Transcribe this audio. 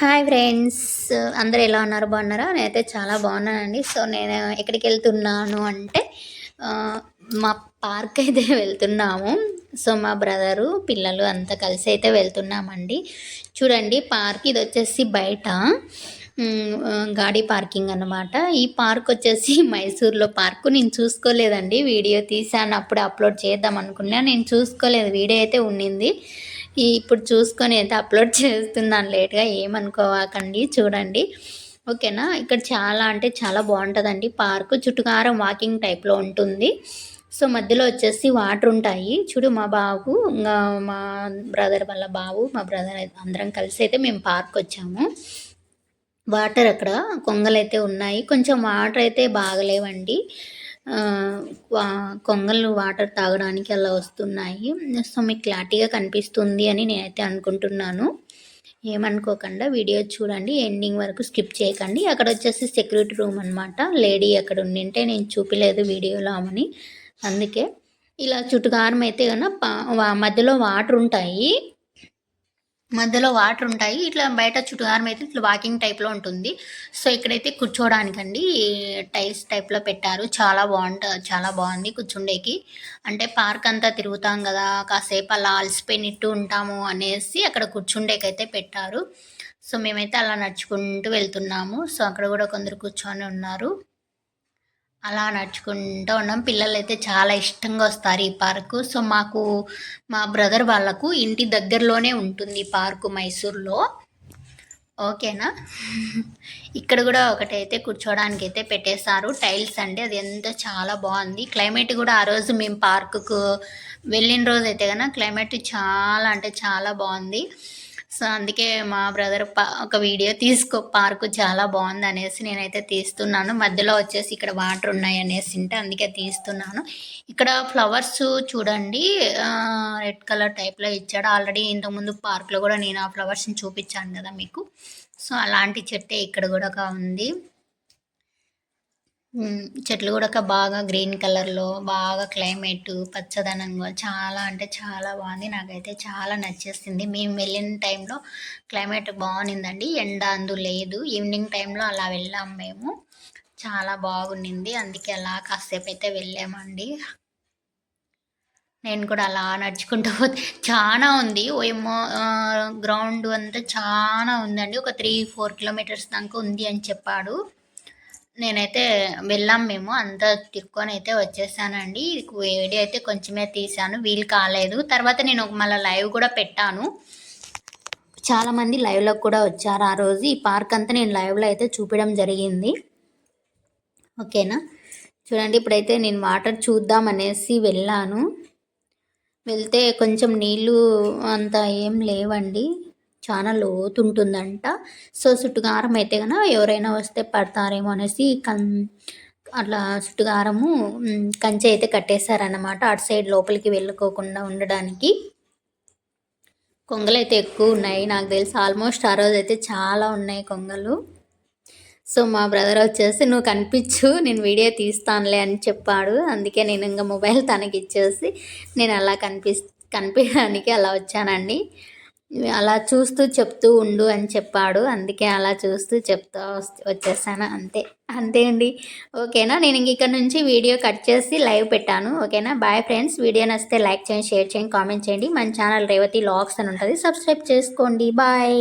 Hi friends. అందరు ఎలా ఉన్నారు? బాగున్నారా? నేనైతే చాలా బాగున్నానండి. సో నేను ఎక్కడికి వెళ్తున్నాను అంటే మా పార్క్ అయితే వెళ్తున్నాము. సో మా బ్రదరు పిల్లలు అంతా కలిసి అయితే వెళ్తున్నామండి. చూడండి పార్క్ ఇది వచ్చేసి బయట. గాడి పార్కింగ్ అన్నమాట. ఈ పార్క్ వచ్చేసి మైసూర్లో పార్క్. నేను చూసుకోలేదండి. వీడియో తీసాను అప్పుడు అప్లోడ్ చేద్దాం అనుకున్నా. నేను చూసుకోలేదు. వీడియో అయితే ఉండింది ఇప్పుడు చూసుకొని అయితే అప్లోడ్ చేస్తున్నాను. లేట్గా ఏమనుకోవాకండి. చూడండి. ఓకేనా? ఇక్కడ చాలా అంటే చాలా బాగుంటుందండి. పార్కు చుట్టుకారం వాకింగ్ టైప్లో ఉంటుంది. సో మధ్యలో వచ్చేసి వాటర్ ఉంటాయి. చూడు మా బాబు ఇంకా మా బ్రదర్ వాళ్ళ బాబు మా బ్రదర్ అందరం కలిసి అయితే మేము పార్క్ వచ్చాము. వాటర్ అక్కడ కొంగలు అయితే ఉన్నాయి. కొంచెం వాటర్ అయితే బాగలేవండి. కొంగలు వాటర్ తాగడానికి అలా వస్తున్నాయి. సో మీకు క్లారిటీగా కనిపిస్తుంది అని నేనైతే అనుకుంటున్నాను. ఏమనుకోకుండా వీడియో చూడండి ఎండింగ్ వరకు స్కిప్ చేయకండి. అక్కడ వచ్చేసి సెక్యూరిటీ రూమ్ అనమాట లేడీ అక్కడ ఉండింటే నేను చూపిలేదు వీడియోలో ఆమెని. అందుకే ఇలా చుట్టుకారం అయితే కన్నా మధ్యలో వాటర్ ఉంటాయి. మధ్యలో వాటర్ ఉంటాయి. ఇట్లా బయట చుట్టుకారం అయితే ఇట్లా వాకింగ్ టైప్లో ఉంటుంది. సో ఇక్కడైతే కూర్చోడానికండి టైల్స్ టైప్లో పెట్టారు. చాలా బాగుంట చాలా బాగుంది కూర్చుండేకి. అంటే పార్క్ అంతా తిరుగుతాం కదా కాసేపు అలా అలసిపోయినట్టు ఉంటాము అనేసి అక్కడ కూర్చుండేకైతే పెట్టారు. సో మేమైతే అలా నడుచుకుంటూ వెళ్తున్నాము. సో అక్కడ కూడా కొందరు కూర్చొని ఉన్నారు. అలా నడుచుకుంటూ ఉన్నాం పిల్లలు అయితే చాలా ఇష్టంగా వస్తారు ఈ పార్కు. సో మాకు మా బ్రదర్ వాళ్ళకు ఇంటి దగ్గరలోనే ఉంటుంది ఈ పార్కు మైసూర్లో. ఓకేనా? ఇక్కడ కూడా ఒకటైతే కూర్చోడానికి అయితే పెట్టేశారు. టైల్స్ అండి అది ఎంత చాలా బాగుంది. క్లైమేట్ కూడా ఆ రోజు మేము పార్కుకు వెళ్ళిన రోజు అయితే కనుక క్లైమేట్ చాలా అంటే చాలా బాగుంది. సో అందుకే మా బ్రదర్ ఒక వీడియో తీసుకో పార్కు చాలా బాగుంది అనేసి నేనైతే తీస్తున్నాను. మధ్యలో వచ్చేసి ఇక్కడ వాటర్ ఉన్నాయి అనేసి ఉంటే అందుకే తీస్తున్నాను. ఇక్కడ ఫ్లవర్స్ చూడండి రెడ్ కలర్ టైప్లో ఇచ్చాడు. ఆల్రెడీ ఇంతకుముందు పార్క్లో కూడా నేను ఆ ఫ్లవర్స్ని చూపించాను కదా మీకు. సో అలాంటి చెట్టే ఇక్కడ కూడా ఉంది. చెట్లు కూడా ఒక బాగా గ్రీన్ కలర్లో బాగా క్లైమేట్ పచ్చదనంగా చాలా అంటే చాలా బాగుంది. నాకైతే చాలా నచ్చేసింది. మేము వెళ్ళిన టైంలో క్లైమేట్ బాగుండిందండి. ఎండ అందు లేదు. ఈవినింగ్ టైంలో అలా వెళ్ళాం మేము. చాలా బాగుండింది. అందుకే అలా కాసేపు అయితే వెళ్ళామండి. నేను కూడా అలా నడుచుకుంటూ పోతే చాలా ఉంది. ఏమో గ్రౌండ్ అంతా చాలా ఉందండి. ఒక త్రీ ఫోర్ కిలోమీటర్స్ దాకా ఉంది అని చెప్పాడు. నేనైతే వెళ్ళాం మేము. అంతా తిరుక్కొని అయితే వచ్చేసానండి వీడియో అయితే కొంచెమే తీసాను వీలు కాలేదు. తర్వాత నేను ఒక మళ్ళీ లైవ్ కూడా పెట్టాను. చాలామంది లైవ్లోకి కూడా వచ్చారు ఆ రోజు. ఈ పార్క్ అంతా నేను లైవ్లో అయితే చూపించడం జరిగింది. ఓకేనా? చూడండి ఇప్పుడైతే నేను వాటర్ చూద్దాం అనేసి వెళ్ళాను. వెళ్తే కొంచెం నీళ్ళు అంత ఏం లేవండి. చాలా లోతు ఉంటుందంట సో చుట్టుకారం అయితే కనుక ఎవరైనా వస్తే పడతారేమో అనేసి కన్ అట్లా చుట్టుకారము కంచె అయితే కట్టేశారన్నమాట. అటు సైడ్ లోపలికి వెళ్ళుకోకుండా ఉండడానికి. కొంగలు అయితే ఎక్కువ ఉన్నాయి. నాకు తెలిసి ఆల్మోస్ట్ ఆ రోజు అయితే చాలా ఉన్నాయి కొంగలు. సో మా బ్రదర్ వచ్చేసి నువ్వు కనిపించు నేను వీడియో తీస్తానులే అని చెప్పాడు. అందుకే నేను ఇంకా మొబైల్ తనకి ఇచ్చేసి నేను అలా కనిపి కనిపించడానికి అలా వచ్చానండి. అలా చూస్తూ చెప్తూ ఉండు అని చెప్పాడు. అందుకే అలా చూస్తూ చెప్తూ వచ్చేసాను అంతే. అంతే అండి. ఓకేనా? నేను ఇంక ఇక్కడ నుంచి వీడియో కట్ చేసి లైవ్ పెట్టాను. ఓకేనా? Bye friends. వీడియో నచ్చితే లైక్ చేయండి షేర్ చేయండి కామెంట్ చేయండి. మన ఛానల్ రేవతి లాగ్స్ అని ఉంటుంది. సబ్స్క్రైబ్ చేసుకోండి. బాయ్.